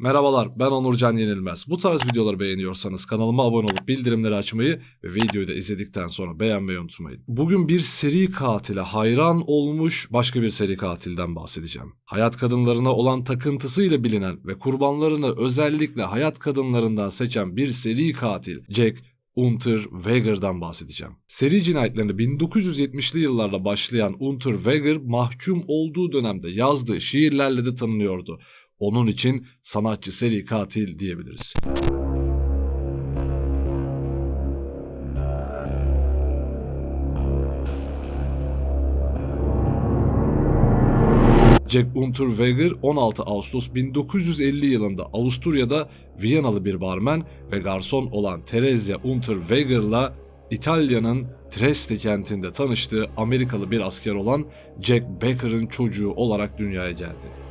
Merhabalar ben Onurcan Yenilmez. Bu tarz videoları beğeniyorsanız kanalıma abone olup bildirimleri açmayı ve videoyu da izledikten sonra beğenmeyi unutmayın. Bugün bir seri katile hayran olmuş başka bir seri katilden bahsedeceğim. Hayat kadınlarına olan takıntısıyla bilinen ve kurbanlarını özellikle hayat kadınlarından seçen bir seri katil Jack Unter Weger'dan bahsedeceğim. Seri cinayetlerini 1970'li yıllarda başlayan Unter Weger mahkum olduğu dönemde yazdığı şiirlerle de tanınıyordu. Onun için sanatçı seri katil diyebiliriz. Jack Unterweger 16 Ağustos 1950 yılında Avusturya'da Viyanalı bir barmen ve garson olan Teresa Unterweger'la İtalya'nın Trieste kentinde tanıştığı Amerikalı bir asker olan Jack Becker'ın çocuğu olarak dünyaya geldi.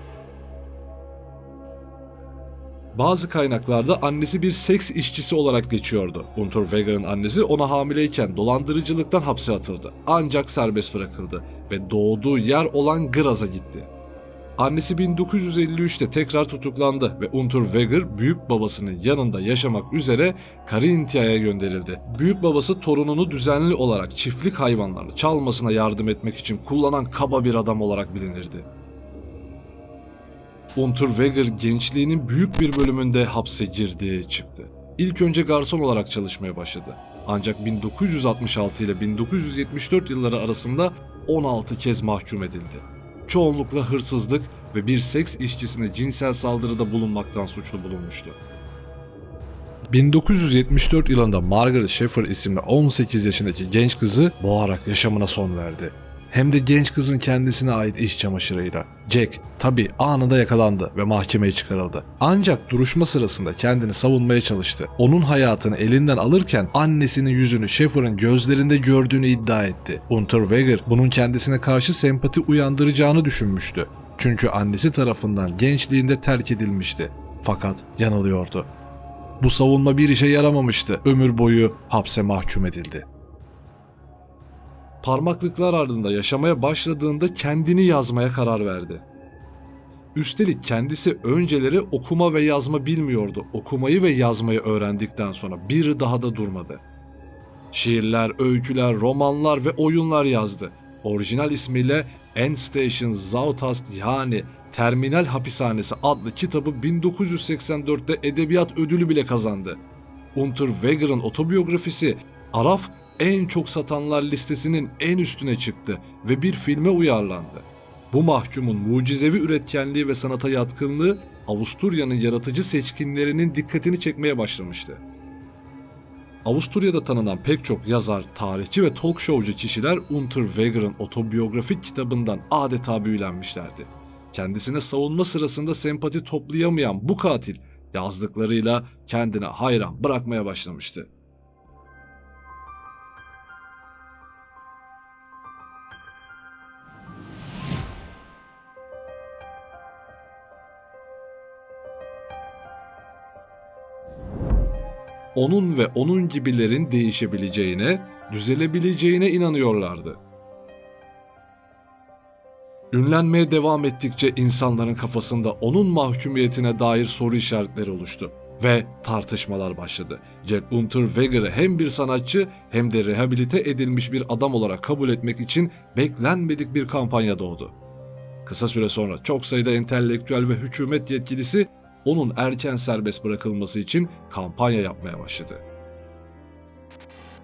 Bazı kaynaklarda annesi bir seks işçisi olarak geçiyordu. Unterweger'ın annesi ona hamileyken dolandırıcılıktan hapse atıldı. Ancak serbest bırakıldı ve doğduğu yer olan Graz'a gitti. Annesi 1953'te tekrar tutuklandı ve Unterweger büyük babasının yanında yaşamak üzere Carintia'ya gönderildi. Büyük babası torununu düzenli olarak çiftlik hayvanlarını çalmasına yardım etmek için kullanan kaba bir adam olarak bilinirdi. Unterweger gençliğinin büyük bir bölümünde hapse girdi, çıktı. İlk önce garson olarak çalışmaya başladı. Ancak 1966 ile 1974 yılları arasında 16 kez mahkum edildi. Çoğunlukla hırsızlık ve bir seks işçisine cinsel saldırıda bulunmaktan suçlu bulunmuştu. 1974 yılında Margaret Schaeffer isimli 18 yaşındaki genç kızı boğarak yaşamına son verdi. Hem de genç kızın kendisine ait iş çamaşırıyla. Jack tabi anında yakalandı ve mahkemeye çıkarıldı. Ancak duruşma sırasında kendini savunmaya çalıştı. Onun hayatını elinden alırken annesinin yüzünü Schaeffer'ın gözlerinde gördüğünü iddia etti. Unterweger bunun kendisine karşı sempati uyandıracağını düşünmüştü. Çünkü annesi tarafından gençliğinde terk edilmişti. Fakat yanılıyordu. Bu savunma bir işe yaramamıştı. Ömür boyu hapse mahkum edildi parmaklıklar ardında yaşamaya başladığında kendini yazmaya karar verdi. Üstelik kendisi önceleri okuma ve yazma bilmiyordu. Okumayı ve yazmayı öğrendikten sonra bir daha da durmadı. Şiirler, öyküler, romanlar ve oyunlar yazdı. Orijinal ismiyle Endstation Zautast yani Terminal Hapishanesi adlı kitabı 1984'te edebiyat ödülü bile kazandı. Unterweger'ın otobiyografisi Araf en çok satanlar listesinin en üstüne çıktı ve bir filme uyarlandı. Bu mahkumun mucizevi üretkenliği ve sanata yatkınlığı Avusturya'nın yaratıcı seçkinlerinin dikkatini çekmeye başlamıştı. Avusturya'da tanınan pek çok yazar, tarihçi ve talk showcu kişiler Unterweger'ın otobiyografik kitabından adeta büyülenmişlerdi. Kendisine savunma sırasında sempati toplayamayan bu katil yazdıklarıyla kendine hayran bırakmaya başlamıştı. Onun ve onun gibilerin değişebileceğine, düzelebileceğine inanıyorlardı. Ünlenmeye devam ettikçe insanların kafasında onun mahkumiyetine dair soru işaretleri oluştu ve tartışmalar başladı. Jack Unterweger'ı hem bir sanatçı hem de rehabilite edilmiş bir adam olarak kabul etmek için beklenmedik bir kampanya doğdu. Kısa süre sonra çok sayıda entelektüel ve hükümet yetkilisi onun erken serbest bırakılması için kampanya yapmaya başladı.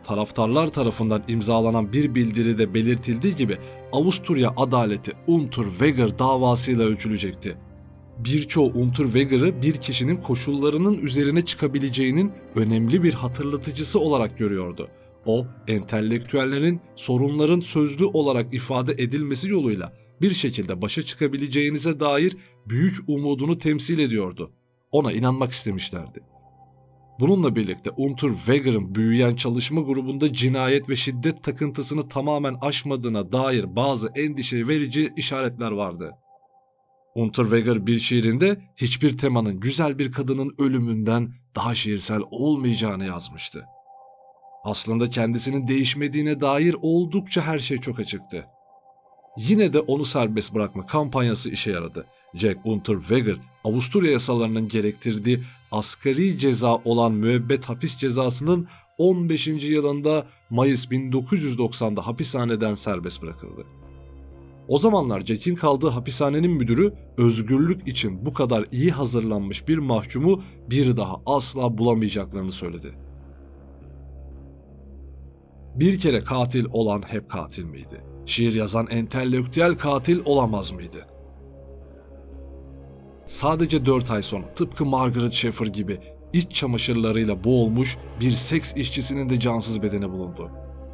Taraftarlar tarafından imzalanan bir bildiride belirtildiği gibi Avusturya adaleti Unterweger davasıyla ölçülecekti. Birçoğu Unterweger'ı bir kişinin koşullarının üzerine çıkabileceğinin önemli bir hatırlatıcısı olarak görüyordu. O, entelektüellerin sorunların sözlü olarak ifade edilmesi yoluyla bir şekilde başa çıkabileceğinize dair büyük umudunu temsil ediyordu. Ona inanmak istemişlerdi. Bununla birlikte Unterweger'ın büyüyen çalışma grubunda cinayet ve şiddet takıntısını tamamen aşmadığına dair bazı endişe verici işaretler vardı. Unterweger bir şiirinde hiçbir temanın güzel bir kadının ölümünden daha şiirsel olmayacağını yazmıştı. Aslında kendisinin değişmediğine dair oldukça her şey çok açıktı. Yine de onu serbest bırakma kampanyası işe yaradı. Jack Unterweger Avusturya yasalarının gerektirdiği asgari ceza olan müebbet hapis cezasının 15. yılında Mayıs 1990'da hapishaneden serbest bırakıldı. O zamanlar Jack'in kaldığı hapishanenin müdürü özgürlük için bu kadar iyi hazırlanmış bir mahkumu bir daha asla bulamayacaklarını söyledi. Bir kere katil olan hep katil miydi? Şiir yazan entelektüel katil olamaz mıydı? Sadece 4 ay sonra tıpkı Margaret Schaeffer gibi iç çamaşırlarıyla boğulmuş bir seks işçisinin de cansız bedeni bulundu.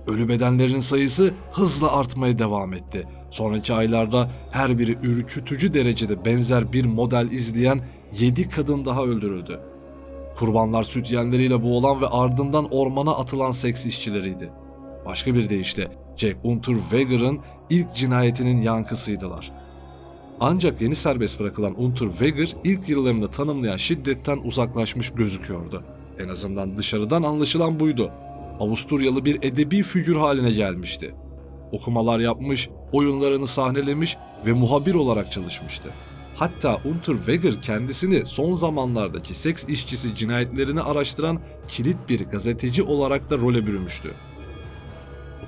Ölü bedenlerin sayısı hızla artmaya devam etti. Sonraki aylarda her biri ürkütücü derecede benzer bir model izleyen 7 kadın daha öldürüldü. Kurbanlar süt yenleriyle boğulan ve ardından ormana atılan seks işçileriydi. Başka bir deyişle Jack Unterweger'ın ilk cinayetinin yankısıydılar. Ancak yeni serbest bırakılan Unterweger ilk yıllarını tanımlayan şiddetten uzaklaşmış gözüküyordu. En azından dışarıdan anlaşılan buydu. Avusturyalı bir edebi figür haline gelmişti. Okumalar yapmış, oyunlarını sahnelemiş ve muhabir olarak çalışmıştı. Hatta Unterweger kendisini son zamanlardaki seks işçisi cinayetlerini araştıran kilit bir gazeteci olarak da role bürümüştü.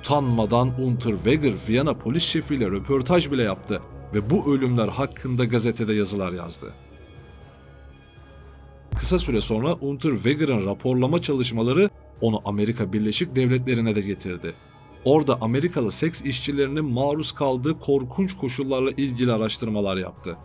Utanmadan Unterweger Viyana polis şefiyle röportaj bile yaptı ve bu ölümler hakkında gazetede yazılar yazdı. Kısa süre sonra Unterweger'ın raporlama çalışmaları onu Amerika Birleşik Devletleri'ne de getirdi. Orada Amerikalı seks işçilerinin maruz kaldığı korkunç koşullarla ilgili araştırmalar yaptı.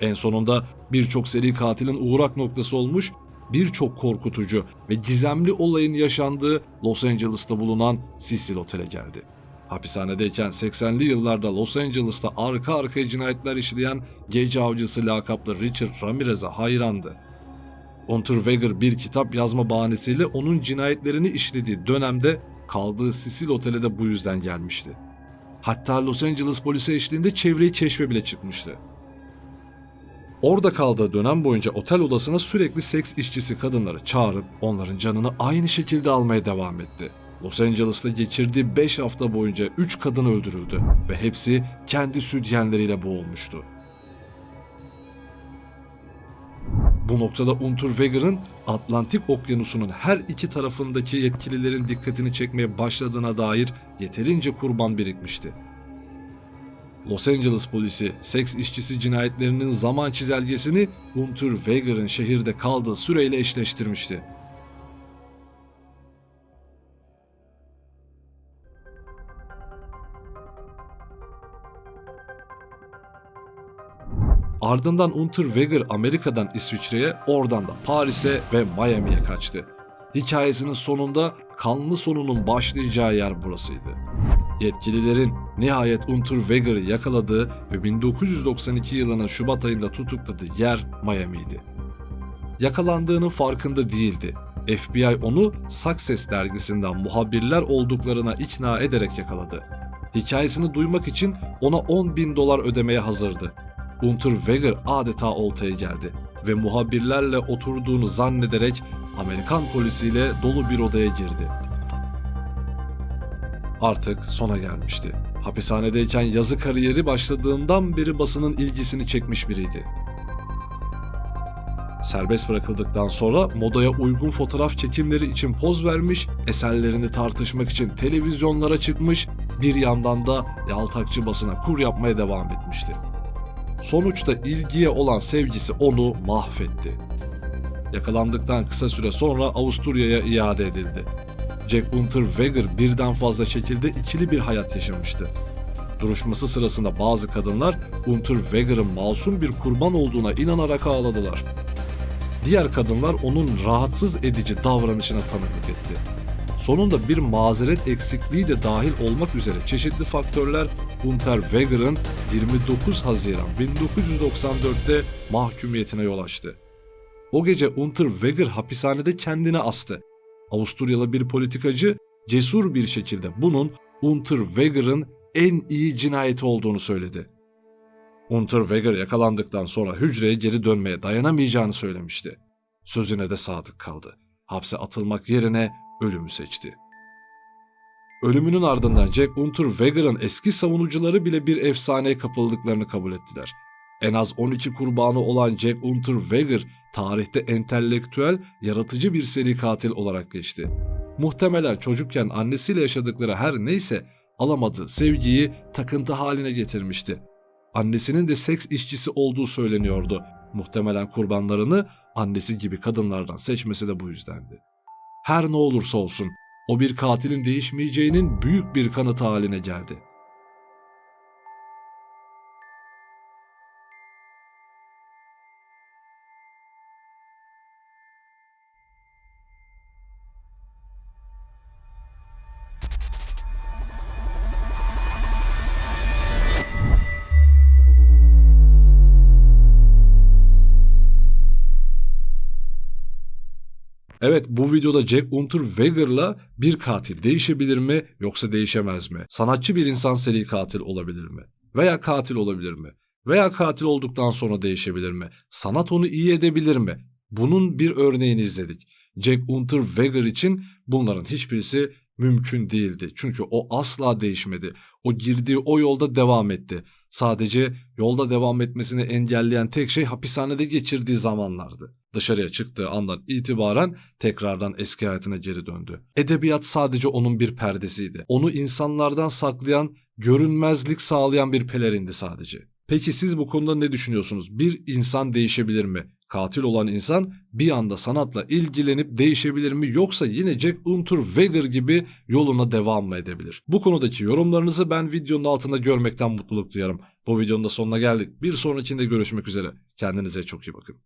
En sonunda birçok seri katilin uğrak noktası olmuş, birçok korkutucu ve gizemli olayın yaşandığı Los Angeles'ta bulunan Cecil Otel'e geldi. Hapishanedeyken 80'li yıllarda Los Angeles'ta arka arkaya cinayetler işleyen gece avcısı lakaplı Richard Ramirez'e hayrandı. Unterweger bir kitap yazma bahanesiyle onun cinayetlerini işlediği dönemde kaldığı Cecil Otel'e de bu yüzden gelmişti. Hatta Los Angeles polisi eşliğinde çevreyi keşfe bile çıkmıştı. Orada kaldığı dönem boyunca otel odasına sürekli seks işçisi kadınları çağırıp onların canını aynı şekilde almaya devam etti. Los Angeles'ta geçirdiği 5 hafta boyunca 3 kadın öldürüldü ve hepsi kendi sütyenleriyle boğulmuştu. Bu noktada Unterweger'ın Atlantik Okyanusu'nun her iki tarafındaki yetkililerin dikkatini çekmeye başladığına dair yeterince kurban birikmişti. Los Angeles polisi seks işçisi cinayetlerinin zaman çizelgesini Unterweger'ın şehirde kaldığı süreyle eşleştirmişti. Ardından Unterweger Amerika'dan İsviçre'ye, oradan da Paris'e ve Miami'ye kaçtı. Hikayesinin sonunda kanlı sonunun başlayacağı yer burasıydı. Yetkililerin nihayet Unterweger'ı yakaladığı ve 1992 yılının Şubat ayında tutukladığı yer Miami'ydi. Yakalandığının farkında değildi. FBI onu Success dergisinden muhabirler olduklarına ikna ederek yakaladı. Hikayesini duymak için ona 10 bin dolar ödemeye hazırdı. Unterweger adeta oltaya geldi ve muhabirlerle oturduğunu zannederek Amerikan polisiyle dolu bir odaya girdi. Artık sona gelmişti. Hapishanedeyken yazı kariyeri başladığından beri basının ilgisini çekmiş biriydi. Serbest bırakıldıktan sonra modaya uygun fotoğraf çekimleri için poz vermiş, eserlerini tartışmak için televizyonlara çıkmış, bir yandan da yaltakçı basına kur yapmaya devam etmişti. Sonuçta ilgiye olan sevgisi onu mahvetti. Yakalandıktan kısa süre sonra Avusturya'ya iade edildi. Jack Unterweger birden fazla şekilde ikili bir hayat yaşamıştı. Duruşması sırasında bazı kadınlar Unterweger'ın masum bir kurban olduğuna inanarak ağladılar. Diğer kadınlar onun rahatsız edici davranışına tanıklık etti. Sonunda bir mazeret eksikliği de dahil olmak üzere çeşitli faktörler Unterweger'ın 29 Haziran 1994'te mahkumiyetine yol açtı. O gece Unterweger hapishanede kendini astı. Avusturyalı bir politikacı cesur bir şekilde bunun Unterweger'ın en iyi cinayeti olduğunu söyledi. Unterweger yakalandıktan sonra hücreye geri dönmeye dayanamayacağını söylemişti. Sözüne de sadık kaldı. Hapse atılmak yerine ölümü seçti. Ölümünün ardından Jack Unterweger'ın eski savunucuları bile bir efsaneye kapıldıklarını kabul ettiler. En az 12 kurbanı olan Jack Unterweger tarihte entelektüel, yaratıcı bir seri katil olarak geçti. Muhtemelen çocukken annesiyle yaşadıkları her neyse alamadığı sevgiyi takıntı haline getirmişti. Annesinin de seks işçisi olduğu söyleniyordu. Muhtemelen kurbanlarını annesi gibi kadınlardan seçmesi de bu yüzdendi. Her ne olursa olsun o bir katilin değişmeyeceğinin büyük bir kanıtı haline geldi. Evet bu videoda Jack Unterweger'la bir katil değişebilir mi yoksa değişemez mi? Sanatçı bir insan seri katil olabilir mi? Veya katil olabilir mi? Veya katil olduktan sonra değişebilir mi? Sanat onu iyi edebilir mi? Bunun bir örneğini izledik. Jack Unterweger için bunların hiçbirisi mümkün değildi. Çünkü o asla değişmedi. O girdiği o yolda devam etti. Sadece yolda devam etmesini engelleyen tek şey hapishanede geçirdiği zamanlardı. Dışarıya çıktığı andan itibaren tekrardan eski hayatına geri döndü. Edebiyat sadece onun bir perdesiydi. Onu insanlardan saklayan, görünmezlik sağlayan bir pelerindi sadece. Peki siz bu konuda ne düşünüyorsunuz? Bir insan değişebilir mi? Katil olan insan bir anda sanatla ilgilenip değişebilir mi yoksa yine Jack Unterweger gibi yoluna devam mı edebilir? Bu konudaki yorumlarınızı ben videonun altında görmekten mutluluk duyarım. Bu videonun da sonuna geldik. Bir sonrakinde görüşmek üzere. Kendinize çok iyi bakın.